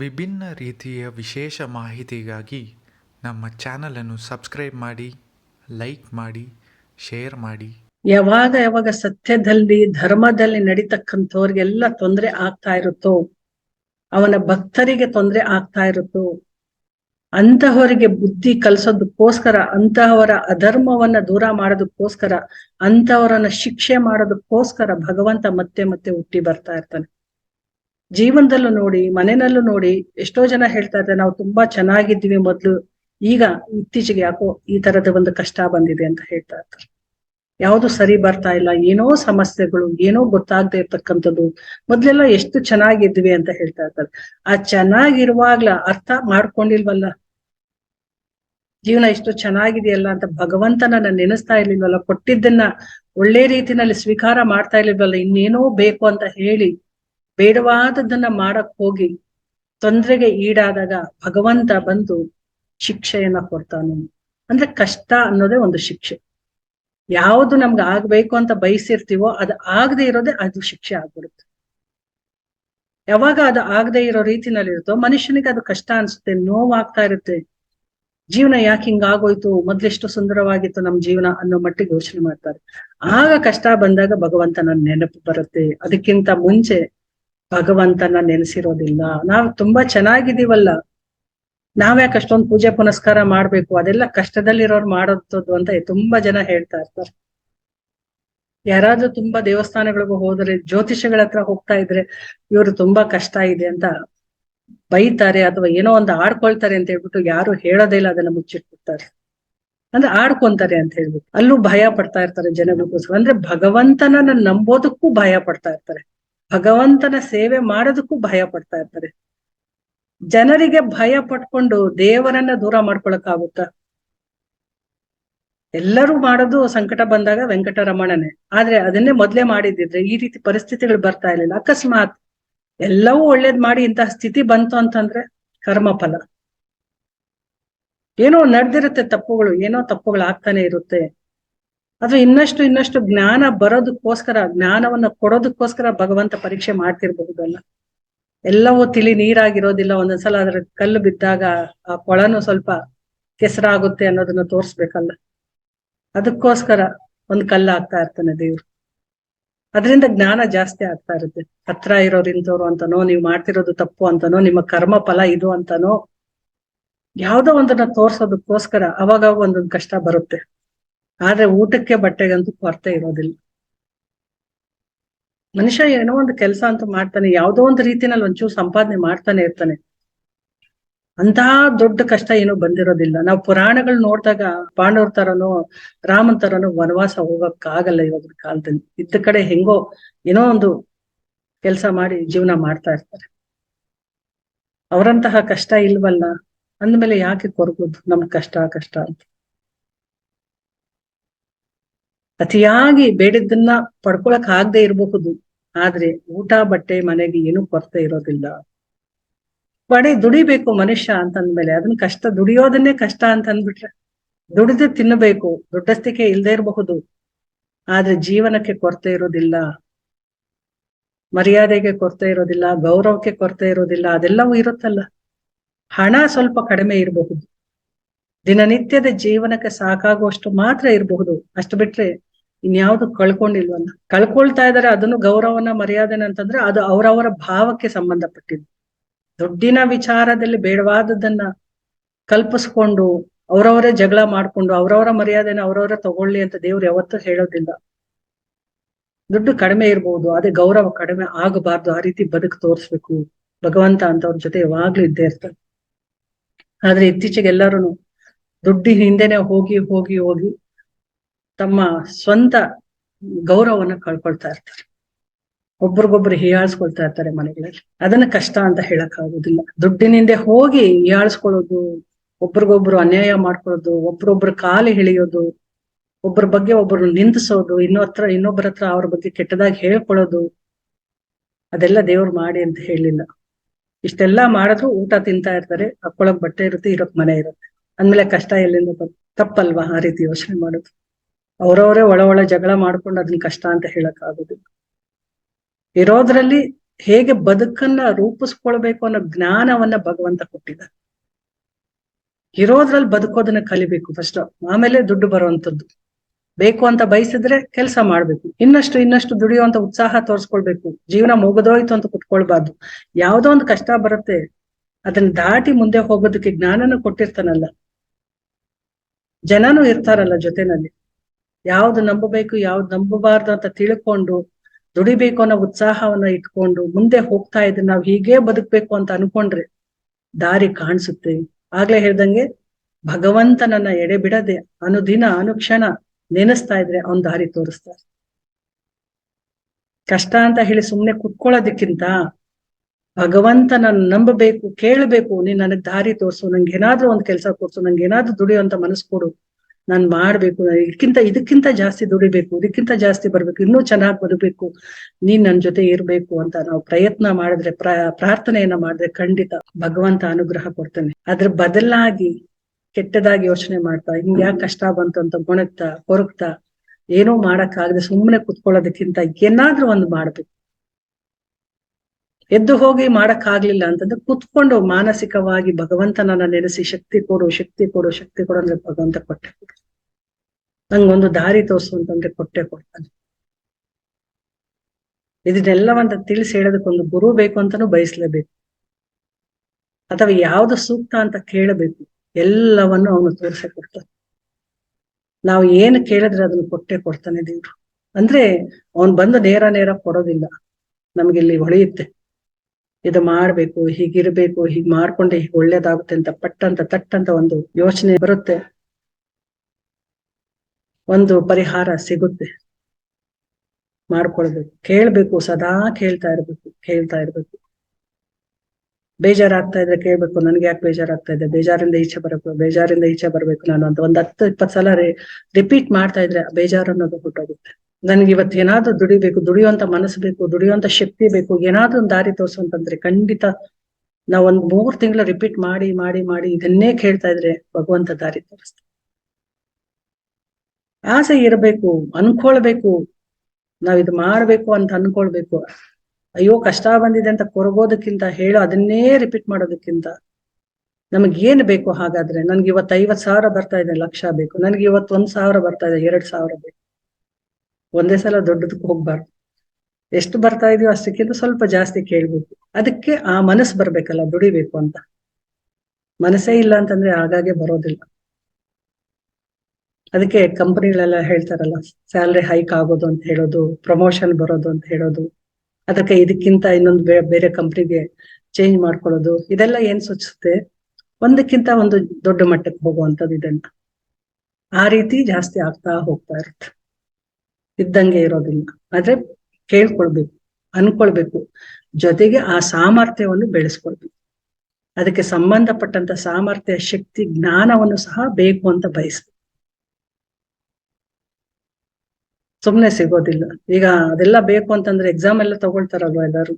ವಿಭಿನ್ನ ರೀತಿಯ ವಿಶೇಷ ಮಾಹಿತಿಗಾಗಿ ನಮ್ಮ ಚಾನಲನ್ನು ಸಬ್ಸ್ಕ್ರೈಬ್ ಮಾಡಿ, ಲೈಕ್ ಮಾಡಿ, ಶೇರ್ ಮಾಡಿ. ಯಾವಾಗ ಯಾವಾಗ ಸತ್ಯದಲ್ಲಿ, ಧರ್ಮದಲ್ಲಿ ನಡೀತಕ್ಕಂಥವ್ರಿಗೆಲ್ಲ ತೊಂದರೆ ಆಗ್ತಾ ಇರುತ್ತೋ, ಅವನ ಭಕ್ತರಿಗೆ ತೊಂದರೆ ಆಗ್ತಾ ಇರುತ್ತೋ, ಅಂತಹವರಿಗೆ ಬುದ್ಧಿ ಕಲಿಸೋದಕ್ಕೋಸ್ಕರ, ಅಂತಹವರ ಅಧರ್ಮವನ್ನ ದೂರ ಮಾಡೋದಕ್ಕೋಸ್ಕರ, ಅಂತಹವರನ್ನ ಶಿಕ್ಷೆ ಮಾಡೋದಕ್ಕೋಸ್ಕರ ಭಗವಂತ ಮತ್ತೆ ಮತ್ತೆ ಹುಟ್ಟಿ ಬರ್ತಾ ಇರ್ತಾನೆ. ಜೀವನದಲ್ಲೂ ನೋಡಿ, ಮನೆಯಲ್ಲೂ ನೋಡಿ ಎಷ್ಟೋ ಜನ ಹೇಳ್ತಾ ಇದ್ದಾರೆ, ನಾವು ತುಂಬಾ ಚೆನ್ನಾಗಿದ್ವಿ ಮೊದ್ಲು, ಈಗ ಇತ್ತೀಚೆಗೆ ಯಾಕೋ ಈ ತರದ ಒಂದು ಕಷ್ಟ ಬಂದಿದೆ ಅಂತ ಹೇಳ್ತಾ ಇರ್ತಾರೆ ಯಾವುದು ಸರಿ ಬರ್ತಾ ಇಲ್ಲ, ಏನೋ ಸಮಸ್ಯೆಗಳು, ಏನೋ ಗೊತ್ತಾಗದೆ ಇರ್ತಕ್ಕಂಥದ್ದು, ಮೊದ್ಲೆಲ್ಲ ಎಷ್ಟು ಚೆನ್ನಾಗಿದ್ವಿ ಅಂತ ಹೇಳ್ತಾ ಇರ್ತಾರೆ ಆ ಚೆನ್ನಾಗಿರುವಾಗ್ಲ ಅರ್ಥ ಮಾಡ್ಕೊಂಡಿಲ್ವಲ್ಲ? ಜೀವನ ಎಷ್ಟು ಚೆನ್ನಾಗಿದೆಯಲ್ಲ ಅಂತ ಭಗವಂತನ ನೆನೆಸ್ತಾ ಇರ್ಲಿಲ್ವಲ್ಲ? ಕೊಟ್ಟಿದ್ದನ್ನ ಒಳ್ಳೆ ರೀತಿನಲ್ಲಿ ಸ್ವೀಕಾರ ಮಾಡ್ತಾ ಇರ್ಲಿಲ್ವಲ್ಲ? ಇನ್ನೇನೋ ಬೇಕು ಅಂತ ಹೇಳಿ ಬೇಡವಾದದ್ದನ್ನ ಮಾಡಕ್ ಹೋಗಿ ತೊಂದರೆಗೆ ಈಡಾದಾಗ ಭಗವಂತ ಬಂದು ಶಿಕ್ಷೆಯನ್ನ ಕೊಡ್ತಾನೆ. ಅಂದ್ರೆ ಕಷ್ಟ ಅನ್ನೋದೇ ಒಂದು ಶಿಕ್ಷೆ. ಯಾವುದು ನಮ್ಗೆ ಆಗ್ಬೇಕು ಅಂತ ಬಯಸಿರ್ತೀವೋ ಅದು ಆಗದೆ ಇರೋದೇ ಅದು ಶಿಕ್ಷೆ ಆಗ್ಬಿಡುತ್ತೆ. ಯಾವಾಗ ಅದು ಆಗದೆ ಇರೋ ರೀತಿನಲ್ಲಿ ಇರುತ್ತೋ ಮನುಷ್ಯನಿಗೆ ಅದು ಕಷ್ಟ ಅನ್ಸುತ್ತೆ, ನೋವಾಗ್ತಾ ಇರುತ್ತೆ. ಜೀವನ ಯಾಕೆ ಹಿಂಗಾಗೋಯ್ತು, ಮೊದ್ಲೆಷ್ಟು ಸುಂದರವಾಗಿತ್ತು ನಮ್ ಜೀವನ ಅನ್ನೋ ಮಟ್ಟಿಗೆ ಘೋಷಣೆ ಮಾಡ್ತಾರೆ. ಆಗ ಕಷ್ಟ ಬಂದಾಗ ಭಗವಂತನ ನೆನಪು ಬರುತ್ತೆ. ಅದಕ್ಕಿಂತ ಮುಂಚೆ ಭಗವಂತನ ನೆನೆಸಿರೋದಿಲ್ಲ. ನಾವು ತುಂಬಾ ಚೆನ್ನಾಗಿದ್ದೀವಲ್ಲ. ನಾವ್ಯಾಕೆ ಅಷ್ಟೊಂದು ಪೂಜೆ ಪುನಸ್ಕಾರ ಮಾಡ್ಬೇಕು. ಅದೆಲ್ಲ ಕಷ್ಟದಲ್ಲಿರೋರು ಮಾಡೋದು ಅಂತ ತುಂಬಾ ಜನ ಹೇಳ್ತಾ ಇರ್ತಾರೆ. ಯಾರಾದ್ರೂ ತುಂಬಾ ದೇವಸ್ಥಾನಗಳಿಗೂ ಹೋದ್ರೆ, ಜ್ಯೋತಿಷಗಳ ಹತ್ರ ಹೋಗ್ತಾ ಇದ್ರೆ ಇವರು ತುಂಬಾ ಕಷ್ಟ ಇದೆ ಅಂತ ಬೈತಾರೆ ಅಥವಾ ಏನೋ ಒಂದು ಆಡ್ಕೊಳ್ತಾರೆ ಅಂತ ಹೇಳ್ಬಿಟ್ಟು ಯಾರು ಹೇಳೋದೇ ಇಲ್ಲ, ಅದನ್ನ ಮುಚ್ಚಿಟ್ಬಿಡ್ತಾರೆ. ಅಂದ್ರೆ ಆಡ್ಕೊಂತಾರೆ ಅಂತ ಹೇಳ್ಬಿಟ್ಟು. ಅಲ್ಲೂ ಭಯ ಪಡ್ತಾ ಇರ್ತಾರೆ ಜನಗಳಿಗೋಸ್ಕರ. ಅಂದ್ರೆ ಭಗವಂತನನ್ನ ನಂಬೋದಕ್ಕೂ ಭಯ ಪಡ್ತಾ ಇರ್ತಾರೆ. ಭಗವಂತನ ಸೇವೆ ಮಾಡೋದಕ್ಕೂ ಭಯ ಪಡ್ತಾ ಇರ್ತಾರೆ. ಜನರಿಗೆ ಭಯ ಪಟ್ಕೊಂಡು ದೇವರನ್ನ ದೂರ ಮಾಡ್ಕೊಳಕ್ಕಾಗುತ್ತ? ಎಲ್ಲರೂ ಮಾಡೋದು ಸಂಕಟ ಬಂದಾಗ ವೆಂಕಟರಮಣನೆ. ಆದ್ರೆ ಅದನ್ನೇ ಮೊದ್ಲೇ ಮಾಡಿದ್ದಿದ್ರೆ ಈ ರೀತಿ ಪರಿಸ್ಥಿತಿಗಳು ಬರ್ತಾ ಇರ್ಲಿಲ್ಲ. ಅಕಸ್ಮಾತ್ ಎಲ್ಲವೂ ಒಳ್ಳೇದ್ ಮಾಡಿ ಇಂತಹ ಸ್ಥಿತಿ ಬಂತು ಅಂತಂದ್ರೆ ಕರ್ಮಫಲ. ಏನೋ ನಡೆದಿರುತ್ತೆ ತಪ್ಪುಗಳು, ಏನೋ ತಪ್ಪುಗಳು ಆಗ್ತಾನೆ ಇರುತ್ತೆ. ಅದು ಇನ್ನಷ್ಟು ಇನ್ನಷ್ಟು ಜ್ಞಾನ ಬರೋದಕ್ಕೋಸ್ಕರ, ಜ್ಞಾನವನ್ನ ಕೊಡೋದಕ್ಕೋಸ್ಕರ ಭಗವಂತ ಪರೀಕ್ಷೆ ಮಾಡ್ತಿರ್ಬಹುದಲ್ಲ? ಎಲ್ಲವೂ ತಿಳಿ ನೀರಾಗಿರೋದಿಲ್ಲ. ಒಂದೊಂದ್ಸಲ ಅದ್ರ ಕಲ್ಲು ಬಿದ್ದಾಗ ಆ ಕೊಳನು ಸ್ವಲ್ಪ ಕೆಸರಾಗುತ್ತೆ ಅನ್ನೋದನ್ನ ತೋರ್ಸ್ಬೇಕಲ್ಲ? ಅದಕ್ಕೋಸ್ಕರ ಒಂದ್ ಕಲ್ಲು ಆಗ್ತಾ ಇರ್ತಾನೆ ದೇವ್ರು. ಅದರಿಂದ ಜ್ಞಾನ ಜಾಸ್ತಿ ಆಗ್ತಾ ಇರುತ್ತೆ. ಹತ್ರ ಇರೋರು, ಇಂಥವ್ರು ಅಂತನೋ, ನೀವು ಮಾಡ್ತಿರೋದು ತಪ್ಪು ಅಂತನೋ, ನಿಮ್ಮ ಕರ್ಮ ಫಲ ಇದು ಅಂತನೋ, ಯಾವುದೋ ಒಂದನ್ನ ತೋರ್ಸೋದಕ್ಕೋಸ್ಕರ ಅವಾಗ ಒಂದೊಂದು ಕಷ್ಟ ಬರುತ್ತೆ. ಆದ್ರೆ ಊಟಕ್ಕೆ ಬಟ್ಟೆಗಂತೂ ಕೊರತೆ ಇರೋದಿಲ್ಲ. ಮನುಷ್ಯ ಏನೋ ಒಂದು ಕೆಲಸ ಅಂತೂ ಮಾಡ್ತಾನೆ, ಯಾವ್ದೋ ಒಂದು ರೀತಿನಲ್ಲಿ ಒಂಚೂರು ಸಂಪಾದನೆ ಮಾಡ್ತಾನೆ ಇರ್ತಾನೆ. ಅಂತಹ ದೊಡ್ಡ ಕಷ್ಟ ಏನೋ ಬಂದಿರೋದಿಲ್ಲ. ನಾವು ಪುರಾಣಗಳು ನೋಡಿದಾಗ ಪಾಂಡವ್ರ ತರನೋ, ರಾಮನ್ ತರನೋ ವನವಾಸ ಹೋಗಕ್ಕಾಗಲ್ಲ ಇವಾಗಿನ ಕಾಲದಲ್ಲಿ. ಇದ್ದ ಕಡೆ ಹೆಂಗೋ ಏನೋ ಒಂದು ಕೆಲಸ ಮಾಡಿ ಜೀವನ ಮಾಡ್ತಾ ಇರ್ತಾರೆ. ಅವರಂತಹ ಕಷ್ಟ ಇಲ್ವಲ್ಲ? ಅಂದ್ಮೇಲೆ ಯಾಕೆ ಕೊರಗೋದು? ನಮ್ ಕಷ್ಟ ಕಷ್ಟ ಅಂತ. ಅತಿಯಾಗಿ ಬೇಡಿದ್ದನ್ನ ಪಡ್ಕೊಳಕ್ ಆಗದೆ ಇರಬಹುದು. ಆದ್ರೆ ಊಟ, ಬಟ್ಟೆ, ಮನೆಗೆ ಏನು ಕೊರತೆ ಇರೋದಿಲ್ಲ. ಬಡಿ ದುಡಿಬೇಕು ಮನುಷ್ಯ ಅಂತಂದ್ಮೇಲೆ ಅದನ್ನ ಕಷ್ಟ ದುಡಿಯೋದನ್ನೇ ಕಷ್ಟ ಅಂತ ಅಂದ್ಬಿಟ್ರೆ ದುಡಿದು ತಿನ್ನಬೇಕು, ದೊಡ್ಡಸ್ತಿಕೆ ಇಲ್ದೇ ಇರಬಹುದು. ಆದ್ರೆ ಜೀವನಕ್ಕೆ ಕೊರತೆ ಇರೋದಿಲ್ಲ. ಮರ್ಯಾದೆಗೆ ಕೊರತೆ ಇರೋದಿಲ್ಲ, ಗೌರವಕ್ಕೆ ಕೊರತೆ ಇರೋದಿಲ್ಲ, ಅದೆಲ್ಲವೂ ಇರುತ್ತಲ್ಲ. ಹಣ ಸ್ವಲ್ಪ ಕಡಿಮೆ ಇರಬಹುದು. ದಿನನಿತ್ಯದ ಜೀವನಕ್ಕೆ ಸಾಕಾಗುವಷ್ಟು ಮಾತ್ರ ಇರಬಹುದು. ಅಷ್ಟು ಬಿಟ್ರೆ ಇನ್ಯಾವುದು ಕಳ್ಕೊಂಡಿಲ್ವಲ್ಲ. ಕಳ್ಕೊಳ್ತಾ ಇದಾರೆ ಅದನ್ನು ಗೌರವನ ಮರ್ಯಾದೆನ ಅಂತಂದ್ರೆ ಅದು ಅವರವರ ಭಾವಕ್ಕೆ ಸಂಬಂಧಪಟ್ಟಿದ್ದು. ದುಡ್ಡಿನ ವಿಚಾರದಲ್ಲಿ ಬೇಡವಾದದ್ದನ್ನ ಕಲ್ಪಿಸ್ಕೊಂಡು ಅವರವರೇ ಜಗಳ ಮಾಡ್ಕೊಂಡು ಅವರವರ ಮರ್ಯಾದೆನ ಅವರವರ ತಗೊಳ್ಳಿ ಅಂತ ದೇವ್ರು ಯಾವತ್ತೂ ಹೇಳೋದಿಲ್ಲ. ದುಡ್ಡು ಕಡಿಮೆ ಇರ್ಬೋದು, ಅದೇ ಗೌರವ ಕಡಿಮೆ ಆಗಬಾರ್ದು, ಆ ರೀತಿ ಬದುಕು ತೋರಿಸ್ಬೇಕು. ಭಗವಂತ ಅಂತವ್ರ ಜೊತೆ ಯಾವಾಗ್ಲೂ ಇದ್ದೇ ಇರ್ತಾರೆ. ಆದ್ರೆ ಇತ್ತೀಚೆಗೆ ಎಲ್ಲರೂ ದುಡ್ಡಿ ಹಿಂದೆನೆ ಹೋಗಿ ಹೋಗಿ ಹೋಗಿ ತಮ್ಮ ಸ್ವಂತ ಗೌರವನ ಕಳ್ಕೊಳ್ತಾ ಇರ್ತಾರೆ. ಒಬ್ರಿಗೊಬ್ರು ಹೀಯಾಳ್ಸ್ಕೊಳ್ತಾ ಇರ್ತಾರೆ ಮನೆಗಳಲ್ಲಿ. ಅದನ್ನ ಕಷ್ಟ ಅಂತ ಹೇಳಕ್ ಆಗುದಿಲ್ಲ ದುಡ್ಡಿನಿಂದ ಹೋಗಿ ಹೀಯಾಳ್ಸ್ಕೊಳ್ಳೋದು, ಒಬ್ರಿಗೊಬ್ರು ಅನ್ಯಾಯ ಮಾಡ್ಕೊಳ್ಳೋದು, ಒಬ್ರೊಬ್ರು ಕಾಲು ಹಿಳಿಯೋದು ಒಬ್ಬರ ಬಗ್ಗೆ ಒಬ್ಬರು ನಿಂದಿಸೋದು, ಇನ್ನೊತ್ರ ಇನ್ನೊಬ್ಬರ ಹತ್ರ ಅವ್ರ ಬಗ್ಗೆ ಕೆಟ್ಟದಾಗಿ ಹೇಳ್ಕೊಳ್ಳೋದು, ಅದೆಲ್ಲ ದೇವ್ರು ಮಾಡಿ ಅಂತ ಹೇಳಿಲ್ಲ ಇಷ್ಟೆಲ್ಲಾ ಮಾಡಿದ್ರು ಊಟ ತಿಂತಾ ಇರ್ತಾರೆ ಹಾಕೊಳಕ್ ಬಟ್ಟೆ ಇರುತ್ತೆ, ಇರೋಕ್ ಮನೆ ಇರುತ್ತೆ. ಅಂದ್ಮೇಲೆ ಕಷ್ಟ ಎಲ್ಲಿಂದ ತಪ್ಪಲ್ವಾ ಆ ರೀತಿ ಯೋಚನೆ ಮಾಡೋದು? ಅವ್ರವರೇ ಒಳ ಒಳ ಜಗಳ ಮಾಡ್ಕೊಂಡು ಅದನ್ನ ಕಷ್ಟ ಅಂತ ಹೇಳಕ್ ಇರೋದ್ರಲ್ಲಿ ಹೇಗೆ ಬದುಕನ್ನ ರೂಪಿಸ್ಕೊಳ್ಬೇಕು ಅನ್ನೋ ಜ್ಞಾನವನ್ನ ಭಗವಂತ ಕೊಟ್ಟಿದ್ದಾರೆ. ಇರೋದ್ರಲ್ಲಿ ಬದುಕೋದನ್ನ ಕಲಿಬೇಕು ಫಸ್ಟ್ ಆಮೇಲೆ ದುಡ್ಡು ಬರುವಂತದ್ದು. ಬೇಕು ಅಂತ ಬಯಸಿದ್ರೆ ಕೆಲಸ ಮಾಡ್ಬೇಕು. ಇನ್ನಷ್ಟು ಇನ್ನಷ್ಟು ದುಡಿಯುವಂತ ಉತ್ಸಾಹ ತೋರಿಸ್ಕೊಳ್ಬೇಕು. ಜೀವನ ಮುಗಿದೋಯ್ತು ಅಂತ ಕುತ್ಕೊಳ್ಬಾರ್ದು. ಯಾವ್ದೋ ಒಂದು ಕಷ್ಟ ಬರುತ್ತೆ. ಅದನ್ನ ದಾಟಿ ಮುಂದೆ ಹೋಗೋದಕ್ಕೆ ಜ್ಞಾನನ ಕೊಟ್ಟಿರ್ತಾನಲ್ಲ. ಜನನು ಇರ್ತಾರಲ್ಲ ಜೊತೆನಲ್ಲಿ. ಯಾವ್ದು ನಂಬಬೇಕು, ಯಾವ್ದು ನಂಬಬಾರ್ದು ಅಂತ ತಿಳ್ಕೊಂಡು ದುಡಿಬೇಕು ಅನ್ನೋ ಉತ್ಸಾಹವನ್ನ ಇಟ್ಕೊಂಡು ಮುಂದೆ ಹೋಗ್ತಾ ಇದ್ರೆ ನಾವ್ ಹೀಗೆ ಬದುಕ್ಬೇಕು ಅಂತ ಅನ್ಕೊಂಡ್ರೆ ದಾರಿ ಕಾಣಿಸುತ್ತೆ. ಆಗ್ಲೇ ಹೇಳ್ದಂಗೆ ಭಗವಂತನನ್ನ ಎಡೆ ಬಿಡದೆ ಅನುದಿನ ಅನುಕ್ಷಣ ನೆನೆಸ್ತಾ ಇದ್ರೆ ಅವನ್ ದಾರಿ ತೋರಿಸ್ತಾರೆ. ಕಷ್ಟ ಅಂತ ಹೇಳಿ ಸುಮ್ನೆ ಕುತ್ಕೊಳ್ಳೋದಕ್ಕಿಂತ ಭಗವಂತನ ನಂಬಬೇಕು, ಕೇಳಬೇಕು, ನೀನ್ ನನಗ್ ದಾರಿ ತೋರ್ಸು, ನಂಗೆ ಏನಾದ್ರೂ ಒಂದ್ ಕೆಲಸ ಕೊಡ್ಸು, ನಂಗೆ ಏನಾದ್ರೂ ದುಡಿಯುವಂತ ಮನಸ್ಸು ಕೊಡು ನಾನ್ ಮಾಡ್ಬೇಕು ಇದಕ್ಕಿಂತ ಇದಕ್ಕಿಂತ ಜಾಸ್ತಿ ದುಡಿಬೇಕು, ಇದಕ್ಕಿಂತ ಜಾಸ್ತಿ ಬರ್ಬೇಕು, ಇನ್ನೂ ಚೆನ್ನಾಗಿ ಬದುಕಬೇಕು, ನೀನ್ ನನ್ ಜೊತೆ ಇರ್ಬೇಕು ಅಂತ ನಾವು ಪ್ರಯತ್ನ ಮಾಡಿದ್ರೆ, ಪ್ರ, ಪ್ರಾರ್ಥನೆಯನ್ನ ಮಾಡಿದ್ರೆ ಖಂಡಿತ ಭಗವಂತ ಅನುಗ್ರಹ ಕೊಡ್ತಾನೆ. ಅದ್ರ ಬದಲಾಗಿ ಕೆಟ್ಟದಾಗಿ ಯೋಚನೆ ಮಾಡ್ತಾ, ಹಿಂಗ್ ಯಾಕೆ ಕಷ್ಟ ಬಂತು ಅಂತ ಗೊಣಗ್ತಾ, ಕೊರಗ್ತಾ, ಏನೂ ಮಾಡಕ್ಕಾಗದೆ ಸುಮ್ಮನೆ ಕುತ್ಕೊಳ್ಳೋದಕ್ಕಿಂತ ಏನಾದ್ರೂ ಒಂದು ಮಾಡ್ಬೇಕು. ಎದ್ದು ಹೋಗಿ ಮಾಡಕ್ಕಾಗ್ಲಿಲ್ಲ ಅಂತಂದ್ರೆ ಕುತ್ಕೊಂಡು ಮಾನಸಿಕವಾಗಿ ಭಗವಂತನನ್ನ ನೆನೆಸಿ ಶಕ್ತಿ ಕೊಡು ಶಕ್ತಿ ಕೊಡು ಶಕ್ತಿ ಕೊಡು ಅಂದ್ರೆ ಭಗವಂತ ಕೊಟ್ಟೆ. ನಂಗೊಂದು ದಾರಿ ತೋರಿಸು ಅಂತಂದ್ರೆ ಕೊಟ್ಟೆ ಕೊಡ್ತಾನೆ. ಇದನ್ನೆಲ್ಲವಂತ ತಿಳಿಸಿ ಹೇಳೋದಕ್ಕೊಂದು ಗುರು ಬೇಕು ಅಂತಾನು ಬಯಸ್ಲೇಬೇಕು. ಅಥವಾ ಯಾವ್ದು ಸೂಕ್ತ ಅಂತ ಕೇಳಬೇಕು, ಎಲ್ಲವನ್ನು ಅವನು ತೋರಿಸೇ ಕೊಡ್ತಾನೆ. ನಾವು ಏನು ಕೇಳಿದ್ರೆ ಅದನ್ನು ಕೊಟ್ಟೆ ಕೊಡ್ತಾನೆ ದೇವ್ರು. ಅಂದ್ರೆ ಅವನ್ ಬಂದು ನೇರ ನೇರ ಕೊಡೋದಿಲ್ಲ. ನಮ್ಗೆ ಇಲ್ಲಿ ಹೊಳೆಯುತ್ತೆ. ಇದು ಮಾಡ್ಬೇಕು, ಹೀಗಿರ್ಬೇಕು, ಹೀಗ್ ಮಾಡ್ಕೊಂಡೆ ಹೀಗ್ ಒಳ್ಳೇದಾಗುತ್ತೆ ಅಂತ ಪಟ್ಟಂತ ತಟ್ಟಂತ ಒಂದು ಯೋಚನೆ ಬರುತ್ತೆ. ಒಂದು ಪರಿಹಾರ ಸಿಗುತ್ತೆ. ಮಾಡ್ಕೊಳ್ಬೇಕು. ಕೇಳ್ಬೇಕು, ಸದಾ ಕೇಳ್ತಾ ಇರ್ಬೇಕು ಕೇಳ್ತಾ ಇರ್ಬೇಕು. ಬೇಜಾರಾಗ್ತಾ ಇದ್ರೆ ಕೇಳ್ಬೇಕು, ನನ್ಗೆ ಯಾಕೆ ಬೇಜಾರಾಗ್ತಾ ಇದೆ? ಬೇಜಾರಿಂದ ಈಚೆ ಬರಬೇಕು, ಬೇಜಾರಿಂದ ಈಚೆ ಬರ್ಬೇಕು ನಾನು ಅಂತ ಒಂದ್ ಹತ್ತು ಇಪ್ಪತ್ ಸಲ ರಿಪೀಟ್ ಮಾಡ್ತಾ ಇದ್ರೆ ಬೇಜಾರು ಅನ್ನೋದು ಹೊಟ್ಟೋಗುತ್ತೆ ನನ್ಗೆ ಇವತ್ತು ಏನಾದ್ರೂ ದುಡಿಬೇಕು, ದುಡಿಯುವಂತ ಮನಸ್ಸು ಬೇಕು, ದುಡಿಯುವಂತ ಶಕ್ತಿ ಬೇಕು, ಏನಾದ್ರೂ ಒಂದು ದಾರಿ ತೋರ್ಸುವಂತಂದ್ರೆ ಖಂಡಿತ ನಾವ್ ಒಂದ್ ಮೂರ್ ತಿಂಗಳು ರಿಪೀಟ್ ಮಾಡಿ ಮಾಡಿ ಮಾಡಿ ಇದನ್ನೇ ಕೇಳ್ತಾ ಇದ್ರೆ ಭಗವಂತ ದಾರಿ ತೋರಿಸ್ತಾರೆ ಆಸೆ ಇರಬೇಕು, ಅನ್ಕೊಳ್ಬೇಕು, ನಾವ್ ಇದು ಮಾಡ್ಬೇಕು ಅಂತ ಅನ್ಕೊಳ್ಬೇಕು. ಅಯ್ಯೋ, ಕಷ್ಟ ಬಂದಿದೆ ಅಂತ ಕೊರಗೋದಕ್ಕಿಂತ ಹೇಳೋ ಅದನ್ನೇ ರಿಪೀಟ್ ಮಾಡೋದಕ್ಕಿಂತ ನಮಗ್ ಏನ್ ಬೇಕು ಹಾಗಾದ್ರೆ? ನನ್ಗೆ ಇವತ್ತು ಐವತ್ ಸಾವಿರ ಬರ್ತಾ ಇದೆ, ಲಕ್ಷ ಬೇಕು. ನನ್ಗೆ ಇವತ್ತು ಒಂದ್ ಸಾವಿರ ಬರ್ತಾ ಇದೆ, ಎರಡ್ ಸಾವಿರ ಬೇಕು. ಒಂದೇ ಸಲ ದೊಡ್ಡದಕ್ಕೆ ಹೋಗ್ಬಾರ್ದು. ಎಷ್ಟು ಬರ್ತಾ ಇದೀವೋ ಅಷ್ಟಕ್ಕಿಂತ ಸ್ವಲ್ಪ ಜಾಸ್ತಿ ಕೇಳ್ಬೇಕು. ಅದಕ್ಕೆ ಆ ಮನಸ್ಸು ಬರ್ಬೇಕಲ್ಲ, ದುಡಿಬೇಕು ಅಂತ. ಮನಸ್ಸೇ ಇಲ್ಲ ಅಂತಂದ್ರೆ ಆಗಾಗೆ ಬರೋದಿಲ್ಲ. ಅದಕ್ಕೆ ಕಂಪನಿಗಳೆಲ್ಲ ಹೇಳ್ತಾರಲ್ಲ, ಸ್ಯಾಲ್ರಿ ಹೈಕ್ ಆಗೋದು ಅಂತ ಹೇಳೋದು, ಪ್ರಮೋಷನ್ ಬರೋದು ಅಂತ ಹೇಳೋದು. ಅದಕ್ಕೆ ಇದಕ್ಕಿಂತ ಇನ್ನೊಂದು ಬೇರೆ ಕಂಪ್ನಿಗೆ ಚೇಂಜ್ ಮಾಡ್ಕೊಳ್ಳೋದು, ಇದೆಲ್ಲ ಏನ್ ಸೂಚಿಸುತ್ತೆ? ಒಂದಕ್ಕಿಂತ ಒಂದು ದೊಡ್ಡ ಮಟ್ಟಕ್ಕೆ ಹೋಗುವಂಥದ್ದು ಇದನ್ನ ಆ ರೀತಿ ಜಾಸ್ತಿ ಆಗ್ತಾ ಹೋಗ್ತಾ ಇರುತ್ತೆ. ಇದ್ದಂಗೆ ಇರೋದಿಲ್ಲ. ಆದ್ರೆ ಕೇಳ್ಕೊಳ್ಬೇಕು, ಅನ್ಕೊಳ್ಬೇಕು. ಜೊತೆಗೆ ಆ ಸಾಮರ್ಥ್ಯವನ್ನು ಬೆಳೆಸ್ಕೊಳ್ಬೇಕು. ಅದಕ್ಕೆ ಸಂಬಂಧಪಟ್ಟಂತ ಸಾಮರ್ಥ್ಯ, ಶಕ್ತಿ, ಜ್ಞಾನವನ್ನು ಸಹ ಬೇಕು ಅಂತ ಬಯಸ್ಬೇಕು. ಸುಮ್ನೆ ಸಿಗೋದಿಲ್ಲ. ಈಗ ಅದೆಲ್ಲ ಬೇಕು ಅಂತಂದ್ರೆ ಎಕ್ಸಾಮ್ ಎಲ್ಲ ತಗೊಳ್ತಾರಲ್ವ ಎಲ್ಲಾರು?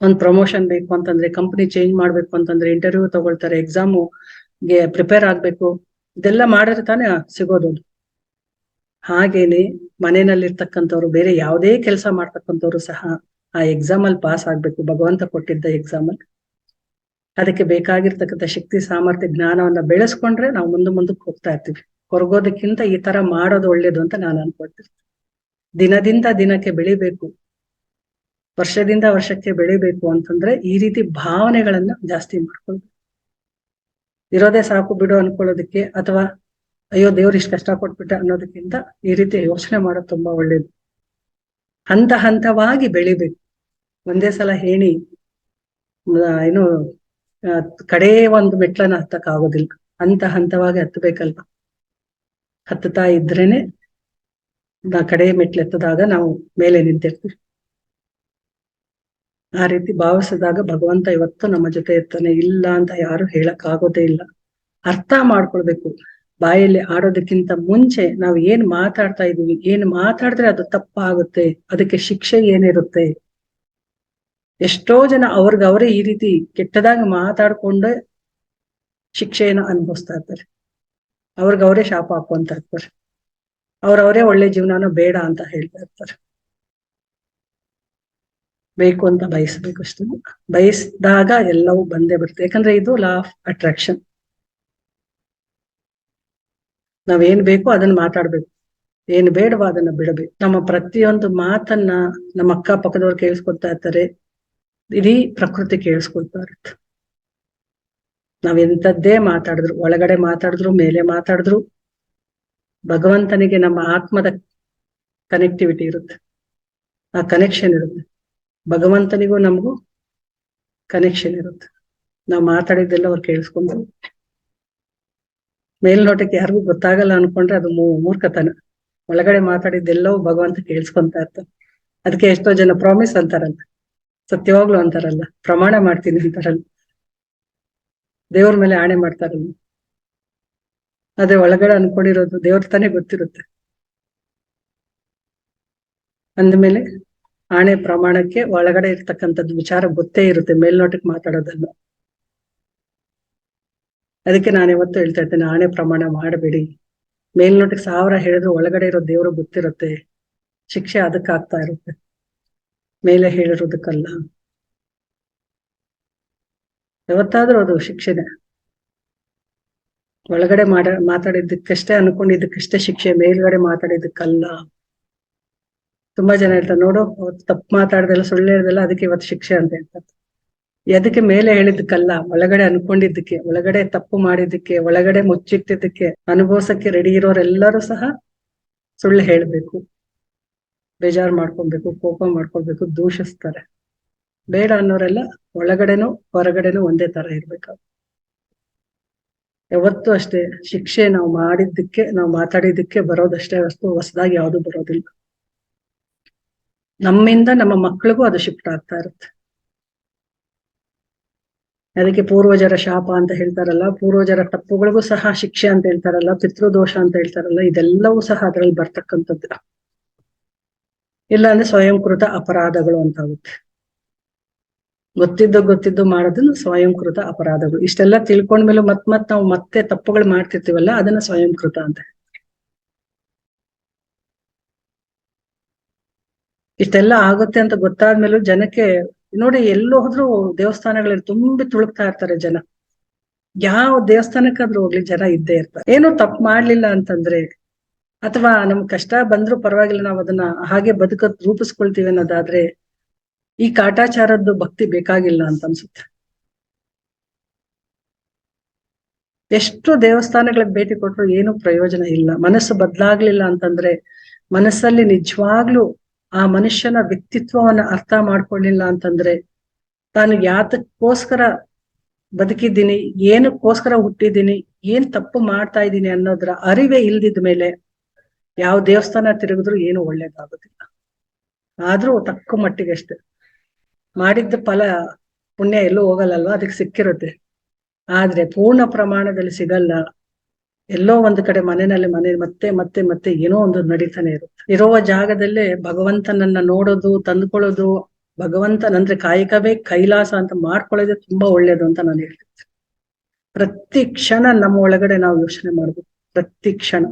ಒಂದ್ ಪ್ರಮೋಷನ್ ಬೇಕು ಅಂತಂದ್ರೆ ಕಂಪನಿ ಚೇಂಜ್ ಮಾಡ್ಬೇಕು ಅಂತಂದ್ರೆ ಇಂಟರ್ವ್ಯೂ ತಗೊಳ್ತಾರೆ ಎಕ್ಸಾಮು ಗೆ ಪ್ರಿಪೇರ್ ಆಗ್ಬೇಕು. ಇದೆಲ್ಲ ಮಾಡಿದ್ರೆ ತಾನೇ ಸಿಗೋದು. ಹಾಗೇನೆ ಮನೆಯಲ್ಲಿರ್ತಕ್ಕಂಥವ್ರು ಬೇರೆ ಯಾವುದೇ ಕೆಲಸ ಮಾಡ್ತಕ್ಕಂಥವ್ರು ಸಹ ಆ ಎಕ್ಸಾಮ್ ಅಲ್ಲಿ ಪಾಸ್ ಆಗ್ಬೇಕು. ಭಗವಂತ ಕೊಟ್ಟಿದ್ದ ಎಕ್ಸಾಮ್ ಅಲ್ಲಿ. ಅದಕ್ಕೆ ಬೇಕಾಗಿರ್ತಕ್ಕಂಥ ಶಕ್ತಿ, ಸಾಮರ್ಥ್ಯ, ಜ್ಞಾನವನ್ನ ಬೆಳೆಸ್ಕೊಂಡ್ರೆ ನಾವು ಮುಂದೆ ಮುಂದಕ್ಕೆ ಹೋಗ್ತಾ ಇರ್ತೀವಿ. ಹೊರಗೋದಕ್ಕಿಂತ ಈ ತರ ಮಾಡೋದು ಒಳ್ಳೇದು ಅಂತ ನಾನು ಅನ್ಕೊಳ್ತೀನಿ. ದಿನದಿಂದ ದಿನಕ್ಕೆ ಬೆಳಿಬೇಕು. ವರ್ಷದಿಂದ ವರ್ಷಕ್ಕೆ ಬೆಳಿಬೇಕು ಅಂತಂದ್ರೆ ಈ ರೀತಿ ಭಾವನೆಗಳನ್ನ ಜಾಸ್ತಿ ಮಾಡ್ಕೊಳ್ಬೇಕು. ಇರೋದೇ ಸಾಕು ಬಿಡು ಅನ್ಕೊಳ್ಳೋದಕ್ಕೆ ಅಥವಾ ಅಯ್ಯೋ, ದೇವ್ರು ಇಷ್ಟು ಕಷ್ಟ ಕೊಟ್ಬಿಟ್ಟ ಅನ್ನೋದಕ್ಕಿಂತ ಈ ರೀತಿ ಯೋಚನೆ ಮಾಡೋದು ತುಂಬಾ ಒಳ್ಳೇದು. ಹಂತ ಹಂತವಾಗಿ ಬೆಳಿಬೇಕು. ಒಂದೇ ಸಲ ಹೇಳಿ ಏನು ಕಡೇ ಒಂದು ಮೆಟ್ಲನ್ನ ಹತ್ತಕ್ ಆಗೋದಿಲ್ಲ. ಹಂತ ಹಂತವಾಗಿ ಹತ್ತಬೇಕಲ್ವ ಹತ್ತುತ್ತಾ ಇದ್ರೇನೆ ಕಡೆ ಮೆಟ್ಲು ಎತ್ತದಾಗ ನಾವು ಮೇಲೆ ನಿಂತಿರ್ತೀವಿ. ಆ ರೀತಿ ಭಾವಿಸಿದಾಗ ಭಗವಂತ ಇವತ್ತು ನಮ್ಮ ಜೊತೆ ಇರ್ತಾನೆ ಇಲ್ಲ ಅಂತ ಯಾರು ಹೇಳಕ್ ಆಗೋದೇ ಇಲ್ಲ. ಅರ್ಥ ಮಾಡ್ಕೊಳ್ಬೇಕು. ಬಾಯಲ್ಲಿ ಆಡೋದಕ್ಕಿಂತ ಮುಂಚೆ ನಾವು ಏನ್ ಮಾತಾಡ್ತಾ ಇದೀವಿ ಏನ್ ಮಾತಾಡಿದ್ರೆ ಅದು ತಪ್ಪಾಗುತ್ತೆ, ಅದಕ್ಕೆ ಶಿಕ್ಷೆ ಏನಿರುತ್ತೆ? ಎಷ್ಟೋ ಜನ ಅವ್ರಿಗವರೇ ಈ ರೀತಿ ಕೆಟ್ಟದಾಗಿ ಮಾತಾಡ್ಕೊಂಡೆ ಶಿಕ್ಷೆಯನ್ನು ಅನುಭವಿಸ್ತಾ ಇರ್ತಾರೆ. ಅವ್ರಿಗವರೇ ಶಾಪ ಹಾಕೊಂತ ಇರ್ತಾರೆ. ಅವ್ರವರೇ ಒಳ್ಳೆ ಜೀವನನ ಬೇಡ ಅಂತ ಹೇಳ್ತಾ ಇರ್ತಾರೆ. ಬೇಕು ಅಂತ ಬಯಸ್ಬೇಕು ಅಷ್ಟೇ. ಬಯಸಿದಾಗ ಎಲ್ಲವೂ ಬಂದೇ ಬರುತ್ತೆ. ಯಾಕಂದ್ರೆ ಇದು ಲಾ ಆಫ್ ಅಟ್ರಾಕ್ಷನ್ ನಾವೇನ್ ಬೇಕೋ ಅದನ್ನ ಮಾತಾಡ್ಬೇಕು. ಏನ್ ಬೇಡವೋ ಅದನ್ನ ಬಿಡಬೇಕು. ನಮ್ಮ ಪ್ರತಿಯೊಂದು ಮಾತನ್ನ ನಮ್ಮ ಅಕ್ಕ ಪಕ್ಕದವ್ರು ಕೇಳಿಸ್ಕೊತಾ ಇರ್ತಾರೆ. ಇಡೀ ಪ್ರಕೃತಿ ಕೇಳಿಸ್ಕೊಳ್ತಾ ಇರುತ್ತೆ. ನಾವ್ ಎಂತದ್ದೇ ಮಾತಾಡಿದ್ರು, ಒಳಗಡೆ ಮಾತಾಡಿದ್ರು, ಮೇಲೆ ಮಾತಾಡಿದ್ರು, ಭಗವಂತನಿಗೆ ನಮ್ಮ ಆತ್ಮದ ಕನೆಕ್ಟಿವಿಟಿ ಇರುತ್ತೆ. ಆ ಕನೆಕ್ಷನ್ ಇರುತ್ತೆ. ಭಗವಂತನಿಗೂ ನಮಗೂ ಕನೆಕ್ಷನ್ ಇರುತ್ತೆ. ನಾವು ಮಾತಾಡಿದ್ದೆಲ್ಲ ಅವ್ರು ಕೇಳಿಸ್ಕೊಂಡು ಮೇಲ್ನೋಟಕ್ಕೆ ಯಾರಿಗೂ ಗೊತ್ತಾಗಲ್ಲ ಅನ್ಕೊಂಡ್ರೆ ಅದು ಮೂರ್ಖತನ. ಒಳಗಡೆ ಮಾತಾಡಿದ್ದೆಲ್ಲವೂ ಭಗವಂತ ಕೇಳಿಸ್ಕೊಂತ ಇರ್ತ ಅದಕ್ಕೆ ಎಷ್ಟೋ ಜನ ಪ್ರಾಮಿಸ್ ಅಂತಾರಲ್ಲ. ಸತ್ಯವಾಗ್ಲು ಅಂತಾರಲ್ಲ. ಪ್ರಮಾಣ ಮಾಡ್ತೀನಿ ಅಂತಾರಲ್ಲ. ದೇವ್ರ ಮೇಲೆ ಆಣೆ ಮಾಡ್ತಾರಲ್ಲ. ಅದೇ ಒಳಗಡೆ ಅನ್ಕೊಂಡಿರೋದು ದೇವ್ರ ತಾನೇ ಗೊತ್ತಿರುತ್ತೆ. ಅಂದಮೇಲೆ ಆಣೆ ಪ್ರಮಾಣಕ್ಕೆ ಒಳಗಡೆ ಇರ್ತಕ್ಕಂಥದ್ದು ವಿಚಾರ ಗೊತ್ತೇ ಇರುತ್ತೆ ಮೇಲ್ನೋಟಕ್ಕೆ ಮಾತಾಡೋದಲ್ಲ. ಅದಕ್ಕೆ ನಾನು ಇವತ್ತು ಹೇಳ್ತಾ ಇರ್ತೇನೆ ಆಣೆ ಪ್ರಮಾಣ ಮಾಡಬೇಡಿ. ಮೇಲ್ನೋಟಕ್ಕೆ ಸಾವಿರ ಹೇಳಿದ್ರು ಒಳಗಡೆ ಇರೋ ದೇವರು ಗೊತ್ತಿರುತ್ತೆ, ಶಿಕ್ಷೆ ಅದಕ್ಕೆ ಆಗ್ತಾ ಇರುತ್ತೆ. ಮೇಲೆ ಹೇಳಿರೋದಕ್ಕಲ್ಲ. ಯಾವತ್ತಾದ್ರೂ ಅದು ಶಿಕ್ಷೆನೆ. ಒಳಗಡೆ ಮಾಡ, ಮಾತಾಡಿದ್ದಕ್ಕಷ್ಟೇ ಅನ್ಕೊಂಡಿದ್ದಕ್ಕಷ್ಟೇ ಶಿಕ್ಷೆ, ಮೇಲ್ಗಡೆ ಮಾತಾಡಿದ್ದಕ್ಕಲ್ಲ. ತುಂಬಾ ಜನ ಹೇಳ್ತಾರೆ, ನೋಡು ತಪ್ಪು ಮಾತಾಡ್ದೆಲ್ಲ ಸುಳ್ಳು ಹೇಳ್ದೆಲ್ಲ ಅದಕ್ಕೆ ಇವತ್ತು ಶಿಕ್ಷೆ ಅಂತ ಹೇಳ್ತಾರೆ. ಎದಕ್ಕೆ ಮೇಲೆ ಹೇಳಿದ್ದಕ್ಕಲ್ಲ, ಒಳಗಡೆ ಅನ್ಕೊಂಡಿದ್ದಕ್ಕೆ, ಒಳಗಡೆ ತಪ್ಪು ಮಾಡಿದ್ದಕ್ಕೆ, ಒಳಗಡೆ ಮುಚ್ಚಿಟ್ಟಿದ್ದಕ್ಕೆ, ಅನುಭವಿಸಕ್ಕೆ ರೆಡಿ ಇರೋರೆಲ್ಲರೂ ಸಹ ಸುಳ್ಳು ಹೇಳ್ಬೇಕು. ಬೇಜಾರ್ ಮಾಡ್ಕೊಬೇಕು, ಕೋಪ ಮಾಡ್ಕೊಬೇಕು ದೂಷಿಸ್ತಾರೆ. ಬೇಡ ಅನ್ನೋರೆಲ್ಲ ಒಳಗಡೆನೂ ಹೊರಗಡೆನೂ ಒಂದೇ ತರ ಇರ್ಬೇಕು. ಯಾವತ್ತೂ ಅಷ್ಟೇ ಶಿಕ್ಷೆ ನಾವು ಮಾಡಿದ್ದಕ್ಕೆ, ನಾವು ಮಾತಾಡಿದ್ದಕ್ಕೆ ಬರೋದಷ್ಟೇ ವಸ್ತು ಹೊಸದಾಗಿ ಯಾವುದು ಬರೋದಿಲ್ಲ. ನಮ್ಮಿಂದ ನಮ್ಮ ಮಕ್ಕಳಿಗೂ ಅದು ಶಿಫ್ಟ್ ಆಗ್ತಾ ಇರುತ್ತೆ. ಅದಕ್ಕೆ ಪೂರ್ವಜರ ಶಾಪ ಅಂತ ಹೇಳ್ತಾರಲ್ಲ, ಪೂರ್ವಜರ ತಪ್ಪುಗಳಿಗೂ ಸಹ ಶಿಕ್ಷೆ ಅಂತ ಹೇಳ್ತಾರಲ್ಲ, ಪಿತೃದೋಷ ಅಂತ ಹೇಳ್ತಾರಲ್ಲ, ಇದೆಲ್ಲವೂ ಸಹ ಅದರಲ್ಲಿ ಬರ್ತಕ್ಕಂಥದ್ದು. ಇಲ್ಲ ಅಂದ್ರೆ ಸ್ವಯಂಕೃತ ಅಪರಾಧಗಳು ಅಂತ ಆಗುತ್ತೆ ಗೊತ್ತಿದ್ದು ಗೊತ್ತಿದ್ದು ಮಾಡೋದನ್ನ ಸ್ವಯಂಕೃತ ಅಪರಾಧಗಳು. ಇಷ್ಟೆಲ್ಲ ತಿಳ್ಕೊಂಡ್ಮೇಲೆ ಮತ್ ಮತ್ ನಾವು ಮತ್ತೆ ತಪ್ಪುಗಳು ಮಾಡ್ತಿರ್ತೀವಲ್ಲ, ಅದನ್ನ ಸ್ವಯಂಕೃತ ಅಂತ ಇಷ್ಟೆಲ್ಲ ಆಗುತ್ತೆ ಅಂತ ಗೊತ್ತಾದ್ಮೇಲೂ ಜನಕ್ಕೆ ನೋಡಿ ಎಲ್ಲೋ ಹೋದ್ರು ದೇವಸ್ಥಾನಗಳಲ್ಲಿ ತುಂಬಿ ತುಳುಕ್ತಾ ಇರ್ತಾರೆ ಜನ. ಯಾವ ದೇವಸ್ಥಾನಕ್ಕಾದ್ರೂ ಹೋಗ್ಲಿ ಜನ ಇದ್ದೇ ಇರ್ತಾರೆ. ಏನು ತಪ್ಪು ಮಾಡ್ಲಿಲ್ಲ ಅಂತಂದ್ರೆ ಅಥವಾ ನಮ್ ಕಷ್ಟ ಬಂದ್ರೂ ಪರವಾಗಿಲ್ಲ ನಾವ್ ಅದನ್ನ ಹಾಗೆ ಬದುಕ ರೂಪಿಸ್ಕೊಳ್ತೀವಿ ಅನ್ನೋದಾದ್ರೆ ಈ ಕಾಟಾಚಾರದ್ದು ಭಕ್ತಿ ಬೇಕಾಗಿಲ್ಲ ಅಂತ ಅನ್ಸುತ್ತೆ. ಎಷ್ಟು ದೇವಸ್ಥಾನಗಳಿಗೆ ಭೇಟಿ ಕೊಟ್ರು ಏನು ಪ್ರಯೋಜನ ಇಲ್ಲ. ಮನಸ್ಸು ಬದಲಾಗ್ಲಿಲ್ಲ ಅಂತಂದ್ರೆ ಮನಸ್ಸಲ್ಲಿ ನಿಜವಾಗ್ಲೂ ಆ ಮನುಷ್ಯನ ವ್ಯಕ್ತಿತ್ವವನ್ನ ಅರ್ಥ ಮಾಡ್ಕೊಳ್ಳಿಲ್ಲ ಅಂತಂದ್ರೆ ತಾನು ಯಾತಕ್ಕೋಸ್ಕರ ಬದುಕಿದ್ದೀನಿ, ಏನಕ್ಕೋಸ್ಕರ ಹುಟ್ಟಿದ್ದೀನಿ, ಏನ್ ತಪ್ಪು ಮಾಡ್ತಾ ಇದ್ದೀನಿ ಅನ್ನೋದ್ರ ಅರಿವೇ ಇಲ್ದಿದ ಮೇಲೆ ಯಾವ ದೇವಸ್ಥಾನ ತಿರುಗಿದ್ರು ಏನು ಒಳ್ಳೇದಾಗೋದಿಲ್ಲ. ಆದ್ರೂ ತಕ್ಕ ಮಟ್ಟಿಗೆ ಅಷ್ಟೆ ಮಾಡಿದ್ದ ಫಲ ಪುಣ್ಯ ಎಲ್ಲೂ ಹೋಗಲ್ಲಲ್ವಾ? ಅದಕ್ಕೆ ಸಿಕ್ಕಿರುತ್ತೆ. ಆದ್ರೆ ಪೂರ್ಣ ಪ್ರಮಾಣದಲ್ಲಿ ಸಿಗಲ್ಲ. ಎಲ್ಲೋ ಒಂದು ಕಡೆ ಮನೆಯಲ್ಲಿ ಮನೆ, ಮತ್ತೆ ಮತ್ತೆ ಮತ್ತೆ ಏನೋ ಒಂದು ನಡೀತಾನೆ ಇರುತ್ತೆ. ಇರುವ ಜಾಗದಲ್ಲೇ ಭಗವಂತನನ್ನ ನೋಡೋದು, ತಂದ್ಕೊಳ್ಳೋದು ಭಗವಂತನಂದ್ರೆ ಕಾಯಕವೇ ಕೈಲಾಸ ಅಂತ ಮಾಡ್ಕೊಳ್ಳೋದೇ ತುಂಬಾ ಒಳ್ಳೇದು ಅಂತ ನಾನು ಹೇಳ್ತೀನಿ. ಪ್ರತಿ ಕ್ಷಣ ನಮ್ಮ ಒಳಗಡೆ ನಾವು ಯೋಚನೆ ಮಾಡ್ಬೇಕು. ಪ್ರತಿ ಕ್ಷಣ.